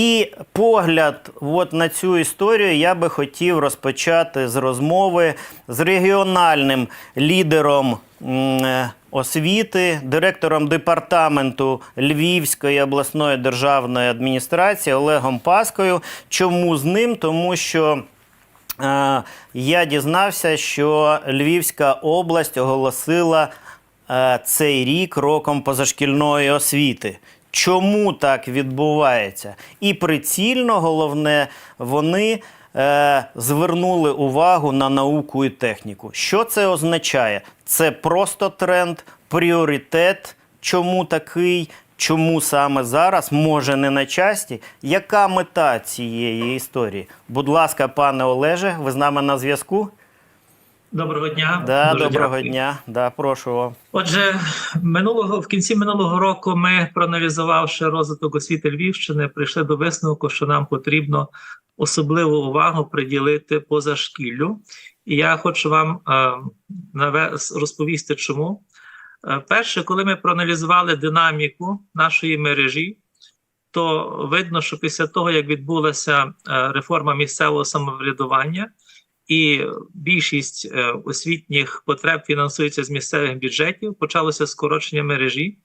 І погляд от на цю історію я би хотів розпочати з розмови з регіональним лідером е, освіти, директором департаменту Львівської обласної державної адміністрації Олегом Паскою. Чому з ним? Тому що е, я дізнався, що Львівська область оголосила е, цей рік роком позашкільної освіти. Чому так відбувається? І прицільно головне, вони е, звернули увагу на науку і техніку. Що це означає? Це просто тренд, пріоритет. Чому такий? Чому саме зараз? Може не на часті? Яка мета цієї історії? Будь ласка, пане Олеже, ви з нами на зв'язку? Доброго дня. Да, Дуже доброго дякую. дня. Да, прошу вам. Отже, минулого в кінці минулого року ми, проаналізувавши розвиток освіти Львівщини, прийшли до висновку, що нам потрібно особливу увагу приділити позашкіллю. І я хочу вам е, розповісти, чому. Е, перше, коли ми проаналізували динаміку нашої мережі, то видно, що після того, як відбулася е, реформа місцевого самоврядування, і більшість е, освітніх потреб фінансується з місцевих бюджетів. Почалося скорочення мережі.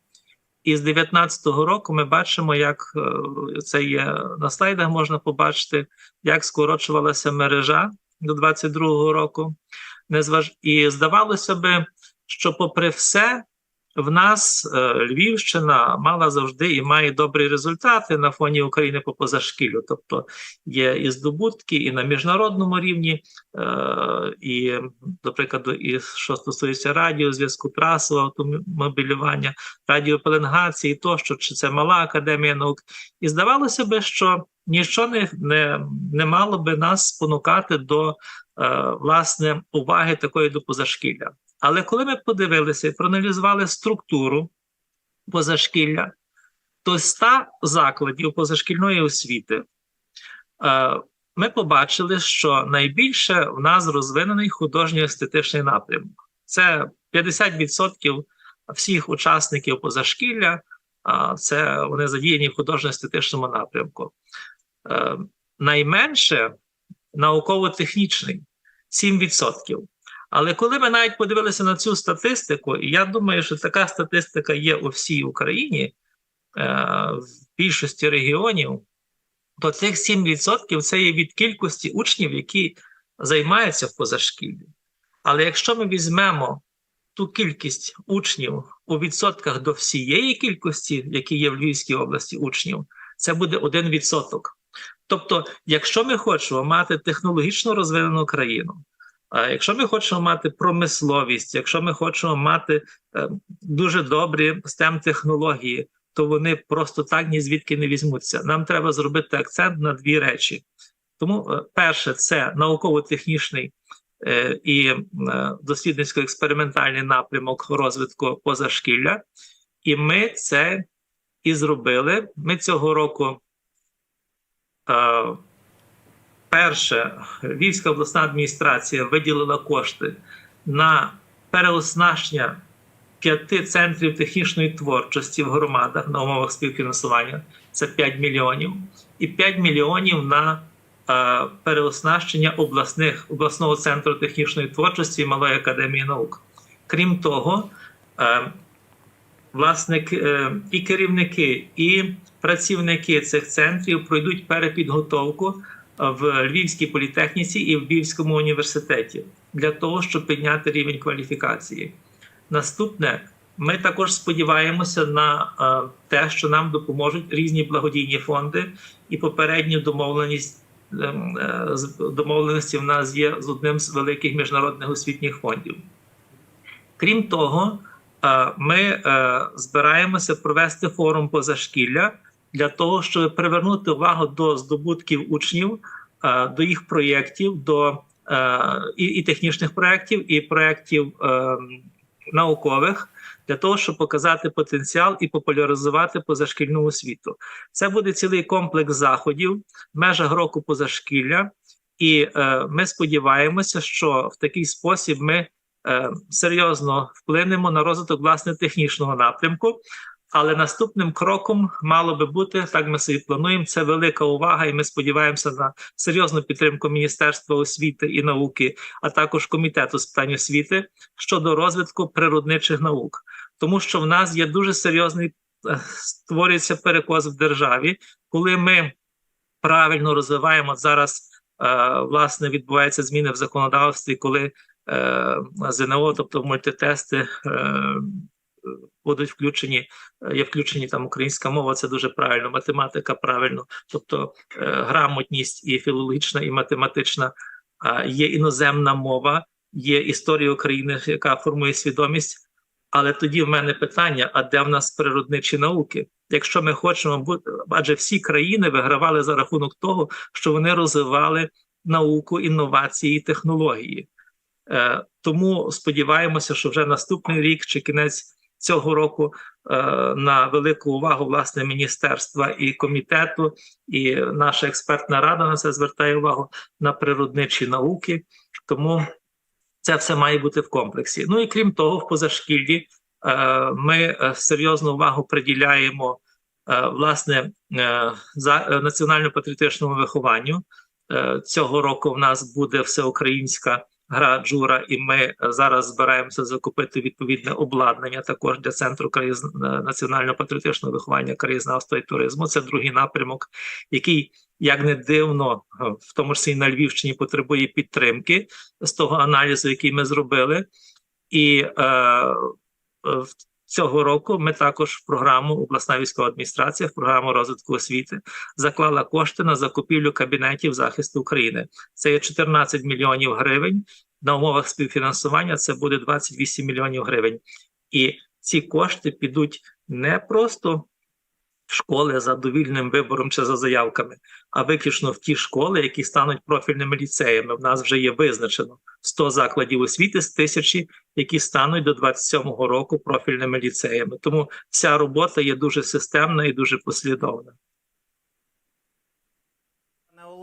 І з 2019 року ми бачимо, як е, це є на слайдах, можна побачити, як скорочувалася мережа до 2022 року. І здавалося би, що, попри все, в нас е, Львівщина мала завжди і має добрі результати на фоні України по позашкіллю. Тобто є і здобутки, і на міжнародному рівні, е, і, до прикладу, і що стосується радіозв'язку, трасового автомобілювання, радіопеленгації тощо, чи це мала академія наук. І здавалося би, що нічого не, не, не мало би нас спонукати до е, власне уваги такої до позашкілля. Але коли ми подивилися і проаналізували структуру позашкілля, то з 100 закладів позашкільної освіти е, ми побачили, що найбільше в нас розвинений художньо-естетичний напрямок. Це 50% всіх учасників позашкілля, це вони задіяні в художньо-естетичному напрямку. Е, найменше науково-технічний 7%. Але коли ми навіть подивилися на цю статистику, і я думаю, що така статистика є у всій Україні, е, в більшості регіонів, то цих 7% це є від кількості учнів, які займаються в позашкіллі. Але якщо ми візьмемо ту кількість учнів у відсотках до всієї кількості, які є в Львівській області учнів, це буде 1%. Тобто, якщо ми хочемо мати технологічно розвинену країну, якщо ми хочемо мати промисловість, якщо ми хочемо мати е, дуже добрі stem технології, то вони просто так ні звідки не візьмуться. Нам треба зробити акцент на дві речі. Тому, е, перше, це науково-технічний е, і дослідницько-експериментальний напрямок розвитку позашкілля. І ми це і зробили. Ми цього року. Перше, Львівська обласна адміністрація виділила кошти на переоснащення п'яти центрів технічної творчості в громадах на умовах співфінансування. Це 5 мільйонів, і 5 мільйонів на е, переоснащення обласних обласного центру технічної творчості і Малої академії наук. Крім того, е, власне, к- е, і керівники, і працівники цих центрів пройдуть перепідготовку в Львівській політехніці і в Львівському університеті для того, щоб підняти рівень кваліфікації. Наступне, ми також сподіваємося на е, те, що нам допоможуть різні благодійні фонди, і попередню домовленість ем, е, домовленості в нас є з одним з великих міжнародних освітніх фондів. Крім того, е, ми збираємося провести форум позашкілля для того, щоб привернути увагу до здобутків учнів, е, до їх проєктів, до е, і, технічних проєктів, і проєктів е, наукових, для того, щоб показати потенціал і популяризувати позашкільну освіту. Це буде цілий комплекс заходів в межах року позашкілля, і е, ми сподіваємося, що в такий спосіб ми е, серйозно вплинемо на розвиток власне технічного напрямку. Але наступним кроком мало би бути, так ми собі плануємо. Це велика увага, і ми сподіваємося на серйозну підтримку Міністерства освіти і науки, а також комітету з питань освіти щодо розвитку природничих наук, тому що в нас є дуже серйозний е, створюється перекос в державі, коли ми правильно розвиваємо зараз. е, Власне, відбуваються зміни в законодавстві, коли е, ЗНО, тобто мультитести, будуть включені, е, є включені там українська мова, це дуже правильно, математика правильно, тобто е, грамотність і філологічна, і математична, є іноземна мова, є історія України, яка формує свідомість. Але тоді в мене питання: а де в нас природничі науки? Якщо ми хочемо бути, адже всі країни вигравали за рахунок того, що вони розвивали науку, інновації і технології. Е, тому сподіваємося, що вже наступний рік чи кінець цього року е, на велику увагу власне міністерства і комітету, і наша експертна рада на це звертає увагу на природничі науки. Тому це все має бути в комплексі. Ну і крім того, в позашкіллі е, ми е, серйозну увагу приділяємо власне за національно-патріотичному вихованню. Цього року в нас буде всеукраїнська гра Джура, і ми е, зараз збираємося закупити відповідне обладнання також для центру краєз... е, національно-патріотичного виховання краєзнавства і туризму. Це другий напрямок, який, як не дивно, е, в тому числі і на Львівщині потребує підтримки з того аналізу, який ми зробили. І е, е, цього року ми також в програму обласна військова адміністрація, в програму розвитку освіти заклала кошти на закупівлю кабінетів захисту України. Це є 14 мільйонів гривень. На умовах співфінансування це буде 28 мільйонів гривень. І ці кошти підуть не просто школи за довільним вибором чи за заявками, а виключно в ті школи, які стануть профільними ліцеями. В нас вже є визначено 100 закладів освіти з тисячі, які стануть до 27-го року профільними ліцеями. Тому ця робота є дуже системна і дуже послідовна.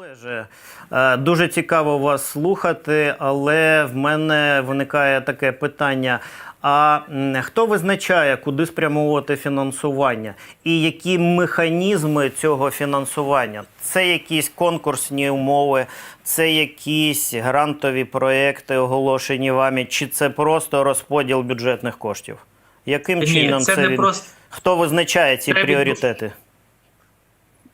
Олеже, е, дуже цікаво вас слухати, але в мене виникає таке питання: а хто визначає, куди спрямовувати фінансування, і які механізми цього фінансування? Це якісь конкурсні умови, це якісь грантові проекти, оголошені вами, чи це просто розподіл бюджетних коштів? Яким Ні, чином це це не від- просто хто визначає ці Це пріоритети?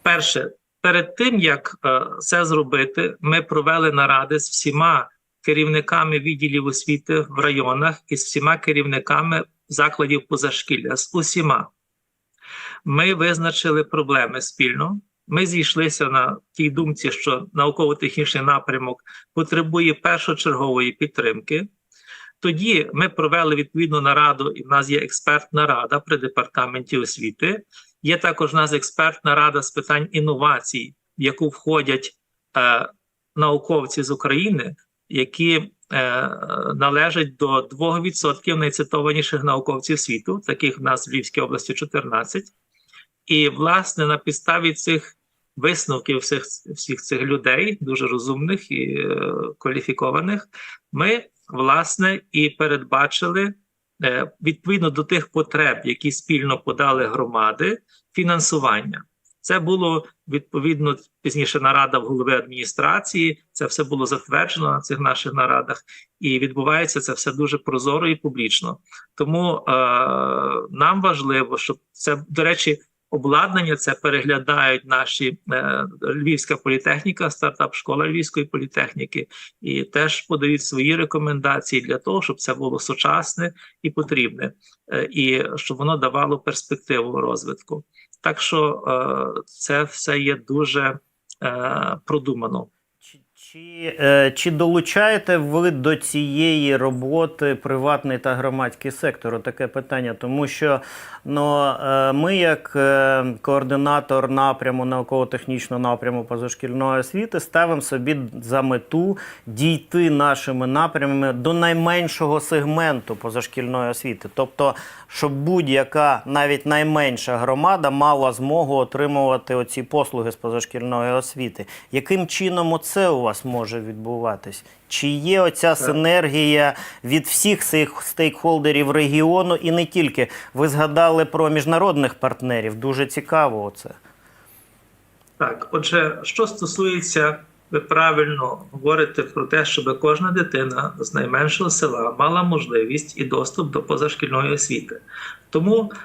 перше, перед тим як е, це зробити, ми провели наради з всіма керівниками відділів освіти в районах і з всіма керівниками закладів позашкілля. З усіма ми визначили проблеми спільно. Ми зійшлися на тій думці, що науково-технічний напрямок потребує першочергової підтримки. Тоді ми провели відповідну нараду, і в нас є експертна рада при департаменті освіти. Є також у нас експертна рада з питань інновацій, в яку входять е, науковці з України, які е, належать до 2% найцитованіших науковців світу. Таких в нас в Львівській області 14. І, власне, на підставі цих висновків всіх, всіх цих людей, дуже розумних і е, кваліфікованих, ми, власне, і передбачили е, відповідно до тих потреб, які спільно подали громади, фінансування. Це було відповідно пізніше нарада в голови адміністрації. Це все було затверджено на цих наших нарадах, і відбувається це все дуже прозоро і публічно. Тому е, нам важливо, щоб це до речі. Обладнання це переглядають наші е, Львівська політехніка, стартап школа Львівської політехніки, і теж подають свої рекомендації для того, щоб це було сучасне і потрібне, е, і щоб воно давало перспективу розвитку. Так що е, це все є дуже е, продумано. Чи, е, чи долучаєте ви до цієї роботи приватний та громадський сектор? Таке питання, тому що ну, е, ми, як е, координатор напряму науково-технічного напряму позашкільної освіти, ставимо собі за мету дійти нашими напрямами до найменшого сегменту позашкільної освіти. Тобто, щоб будь-яка навіть найменша громада мала змогу отримувати оці послуги з позашкільної освіти. Яким чином це у вас вас може відбуватись? Чи є оця синергія від всіх цих стейкхолдерів регіону і не тільки? Ви згадали про міжнародних партнерів. Дуже цікаво оце. Так, отже, що стосується, ви правильно говорите про те, щоб кожна дитина з найменшого села мала можливість і доступ до позашкільної освіти. Тому, е,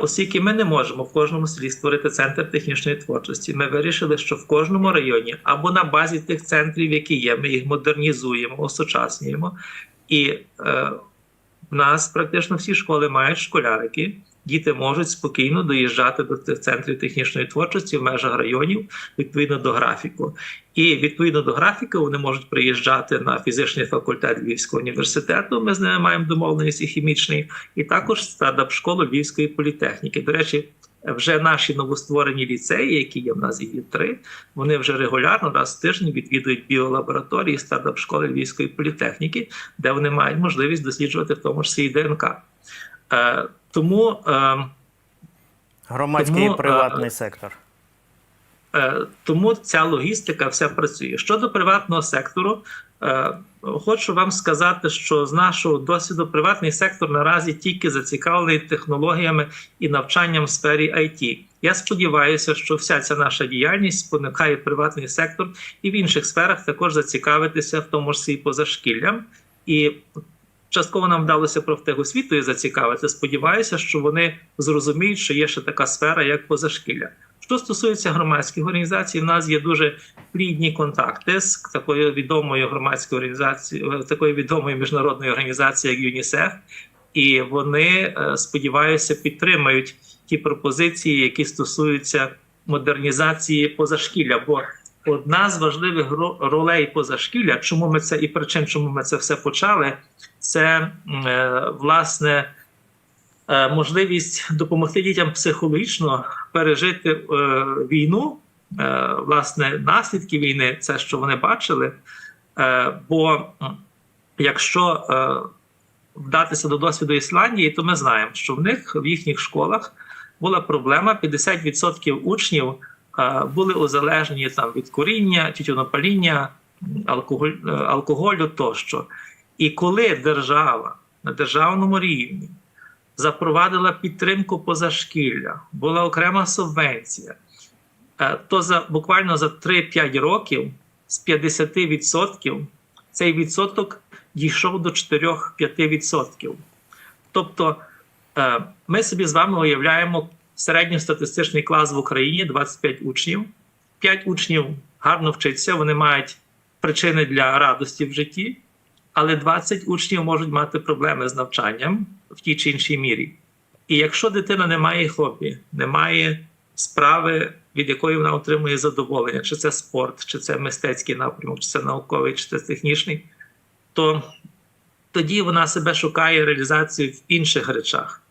оскільки ми не можемо в кожному селі створити центр технічної творчості, ми вирішили, що в кожному районі або на базі тих центрів, які є, ми їх модернізуємо, осучаснюємо. І е, в нас практично всі школи мають школярики. Діти можуть спокійно доїжджати до центрів технічної творчості в межах районів відповідно до графіку. І відповідно до графіку вони можуть приїжджати на фізичний факультет Львівського університету. Ми з ними маємо домовленість і хімічний, і також стартап школу Львівської політехніки. До речі, вже наші новостворені ліцеї, які є в нас є три, вони вже регулярно раз в тиждень відвідують біолабораторії стартап школи Львівської політехніки, де вони мають можливість досліджувати в тому числі і ДНК. Е, тому е, Громадський Тому, і приватний е, сектор. Е, Тому ця логістика вся працює. Щодо приватного сектору, е, хочу вам сказати, що з нашого досвіду приватний сектор наразі тільки зацікавлений технологіями і навчанням в сфері IT. Я сподіваюся, що вся ця наша діяльність спонукає приватний сектор і в інших сферах також зацікавитися, в тому числі і позашкіллям. І частково нам вдалося профтехосвітою зацікавити. Сподіваюся, що вони зрозуміють, що є ще така сфера, як позашкілля. Що стосується громадських організацій, в нас є дуже плідні контакти з такою відомою громадською організацією, такою відомою міжнародною організацією, як ЮНІСЕФ, і вони е, сподіваюся підтримають ті пропозиції, які стосуються модернізації позашкілля. Бо одна з важливих ролей позашкілля, чому ми це і причин, чому ми це все почали, це е, власне е, можливість допомогти дітям психологічно пережити е, війну, власне, наслідки війни, це що вони бачили. Бо якщо вдатися до досвіду Ісландії, то ми знаємо, що в них в їхніх школах була проблема: 50% учнів були узалежені там від куріння, тютюнопаління, алкоголь, е, алкоголю тощо. І коли держава на державному рівні запровадила підтримку позашкілля, була окрема субвенція, е, то за буквально за 3-5 років з 50% цей відсоток дійшов до 4-5%. Тобто е, ми собі з вами уявляємо середньостатистичний клас в Україні 25 учнів. 5 учнів гарно вчаться, вони мають причини для радості в житті, але 20 учнів можуть мати проблеми з навчанням в тій чи іншій мірі. І якщо дитина не має хобі, не має справи, від якої вона отримує задоволення, чи це спорт, чи це мистецький напрямок, чи це науковий, чи це технічний, то тоді вона себе шукає реалізацію в інших речах.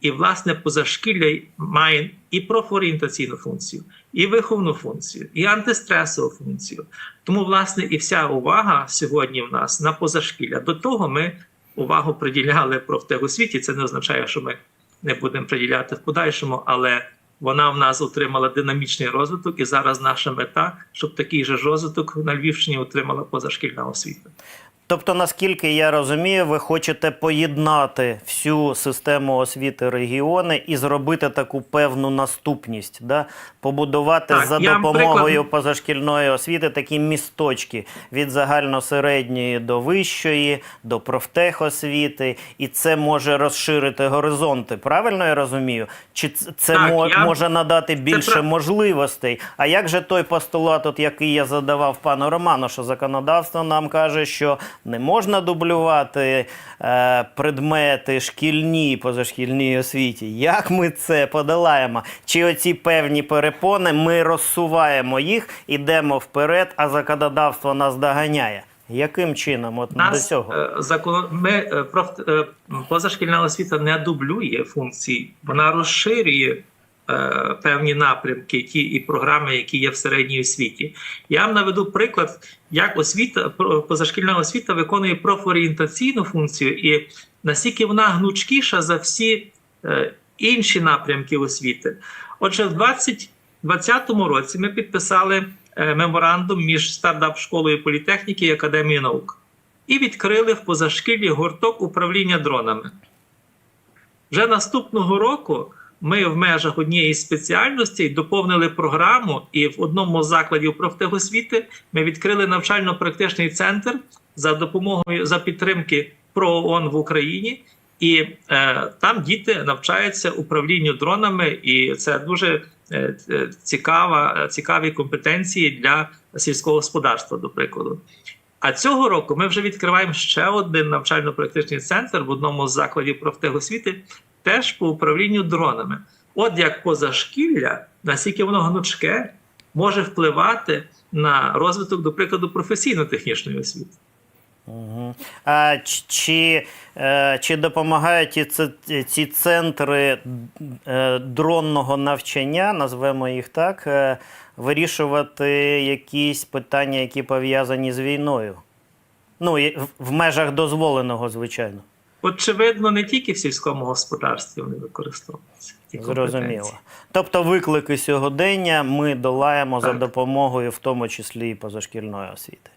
І, власне, позашкілля має і профорієнтаційну функцію, і виховну функцію, і антистресову функцію. Тому, власне, і вся увага сьогодні в нас на позашкілля. До того ми увагу приділяли профтехосвіті. Це не означає, що ми не будемо приділяти в подальшому, але вона в нас отримала динамічний розвиток, і зараз наша мета, щоб такий же розвиток на Львівщині отримала позашкільна освіта. Тобто, наскільки я розумію, ви хочете поєднати всю систему освіти регіони і зробити таку певну наступність, да? побудувати Так, за допомогою приклад- позашкільної освіти такі місточки від загальносередньої до вищої, до профтехосвіти, і це може розширити горизонти. Правильно я розумію? Чи це Так, мо- я- може надати більше прав- можливостей? А як же той постулат, от який я задавав пану Роману, що законодавство нам каже, що не можна дублювати е, предмети шкільній позашкільній освіті? Як ми це подолаємо? Чи оці певні перепони ми розсуваємо їх, ідемо вперед, а законодавство нас доганяє? Яким чином от до цього? е, закон... ми е, проф... е, позашкільна освіта не дублює функції, вона розширює певні напрямки, ті і програми, які є в середній освіті. Я вам наведу приклад, як освіта позашкільна освіта виконує профорієнтаційну функцію, і наскільки вона гнучкіша за всі е, інші напрямки освіти. Отже, в 2020 році ми підписали е, меморандум між стартап-школою політехніки і академією наук і відкрили в позашкіллі гурток управління дронами. Вже наступного року ми в межах однієї з спеціальностей доповнили програму, і в одному з закладів профтехосвіти ми відкрили навчально-практичний центр за допомогою за підтримки ПРООН в Україні. І е, там діти навчаються управлінню дронами, і це дуже е, е, цікава, цікаві компетенції для сільського господарства, до прикладу. А цього року ми вже відкриваємо ще один навчально-практичний центр в одному з закладів профтехосвіти, теж по управлінню дронами. От як позашкілля, наскільки воно гнучке, може впливати на розвиток, до прикладу, професійно-технічної освіти. Угу. А чи, е, чи допомагають ці, ці центри е, дронного навчання, назвемо їх так, е, вирішувати якісь питання, які пов'язані з війною? Ну, в- межах дозволеного, звичайно. Очевидно, не тільки в сільському господарстві вони використовуються. Зрозуміло. Тобто виклики сьогодення ми долаємо за допомогою, в тому числі і позашкільної освіти.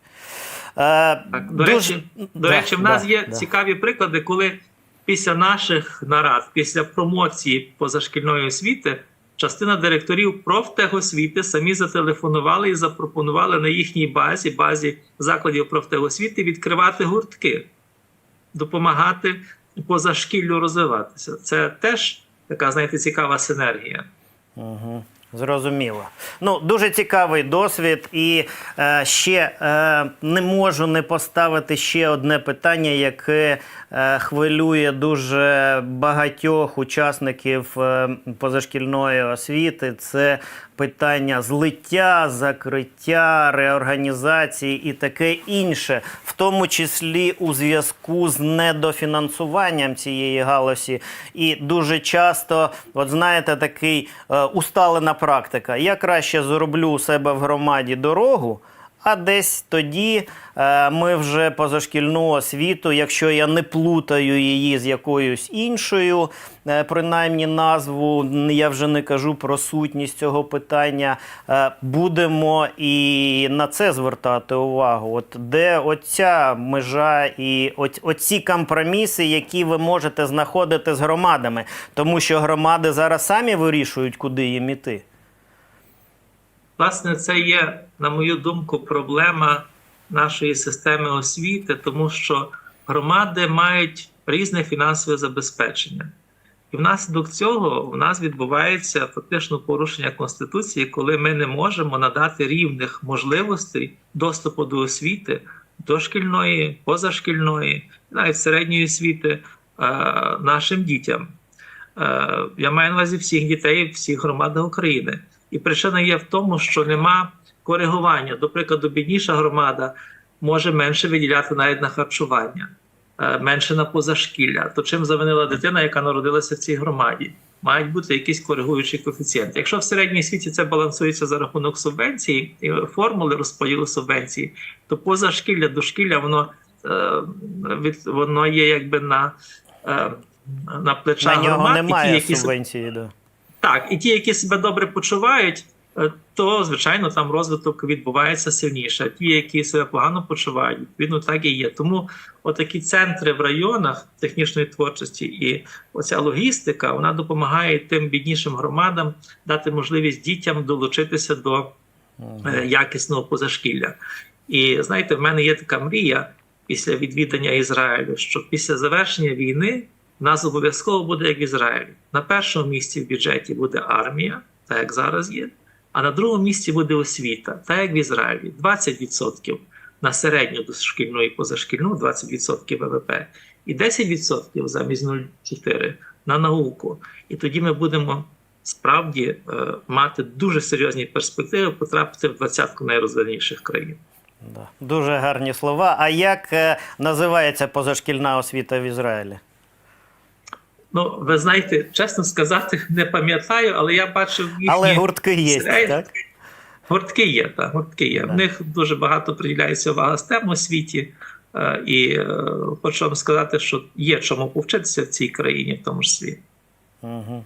Е, Так, до речі, до Да, речі, в нас да, є да. цікаві приклади, коли після наших нарад, після промоції позашкільної освіти, частина директорів профтехосвіти самі зателефонували і запропонували на їхній базі, базі закладів профтехосвіти, відкривати гуртки, допомагати позашкіллю розвиватися. Це теж така, знаєте, цікава синергія. Угу. Зрозуміло. Ну, дуже цікавий досвід. І е, ще е, не можу не поставити ще одне питання, яке е, хвилює дуже багатьох учасників е, позашкільної освіти. Це питання злиття, закриття, реорганізації і таке інше, в тому числі у зв'язку з недофінансуванням цієї галузі. І дуже часто, от знаєте, такий е, усталена практика. Я краще зроблю у себе в громаді дорогу. А десь тоді е, ми вже позашкільну освіту, якщо я не плутаю її з якоюсь іншою, е, принаймні назву, я вже не кажу про сутність цього питання, е, будемо і на це звертати увагу. От де оця межа і оці компроміси, які ви можете знаходити з громадами, тому що громади зараз самі вирішують, куди їм іти. Власне, це є, на мою думку, проблема нашої системи освіти, тому що громади мають різне фінансове забезпечення. І внаслідок цього в нас відбувається фактично порушення Конституції, коли ми не можемо надати рівних можливостей доступу до освіти, дошкільної, позашкільної, навіть середньої освіти е, нашим дітям. Е, Я маю на увазі всіх дітей, всіх громадах України. І причина є в тому, що нема коригування. До прикладу, бідніша громада може менше виділяти навіть на харчування, е, менше на позашкілля. То чим завинила дитина, яка народилася в цій громаді? Мають бути якісь коригуючі коефіцієнти. Якщо в середній світі це балансується за рахунок субвенцій і формули розподілу субвенцій, то позашкілля, дошкілля, воно, е, від, воно є якби на, е, на плечах На нього громад, немає які субвенції. Да. Так, і ті, які себе добре почувають, е, то звичайно там розвиток відбувається сильніше. А ті, які себе погано почувають, відповідно так і є. Тому отакі центри в районах технічної творчості і оця логістика вона допомагає тим біднішим громадам дати можливість дітям долучитися до е, якісного позашкілля. І знаєте, в мене є така мрія після відвідання Ізраїлю, що після завершення війни нас обов'язково буде як в Ізраїлі. На першому місці в бюджеті буде армія, так як зараз є, а на другому місці буде освіта, так як в Ізраїлі. 20% на середню дошкільну і позашкільну, 20% ВВП, і 10% замість 0,4 на науку. І тоді ми будемо справді е, мати дуже серйозні перспективи потрапити в двадцятку найрозвиненіших країн. Дуже гарні слова. А як е, називається позашкільна освіта в Ізраїлі? Ну, ви знаєте, чесно сказати, не пам'ятаю, але я бачив їхні... Але гуртки є, серед- так? Гуртки є, так, гуртки є. Так. В них дуже багато приділяється увага STEM освіті. світі, І е, хочу вам сказати, що є чому повчитися в цій країні, в тому числі. Угу.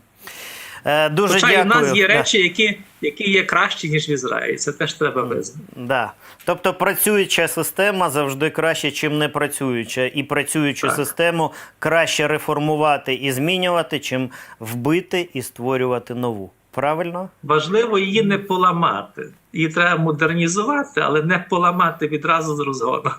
Е, Дуже Хоча і в дякую. нас є Да. речі, які, які є кращі, ніж в Ізраїлі. Це теж треба визнати. Да. Тобто працююча система завжди краще, чим не працююча. І працюючу Так. систему краще реформувати і змінювати, чим вбити і створювати нову. Правильно? Важливо її не поламати. Її треба модернізувати, але не поламати відразу з розгону.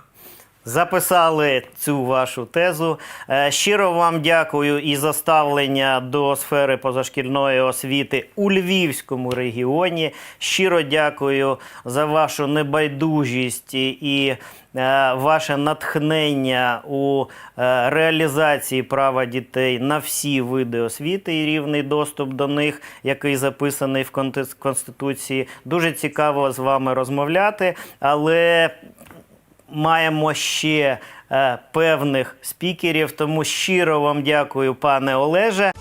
Записали цю вашу тезу. Е, Щиро вам дякую і за ставлення до сфери позашкільної освіти у Львівському регіоні. Щиро дякую за вашу небайдужість і- е, ваше натхнення у е, реалізації права дітей на всі види освіти і рівний доступ до них, який записаний в Конституції. Дуже цікаво з вами розмовляти, але маємо ще е, певних спікерів. Тому щиро вам дякую, пане Олеже.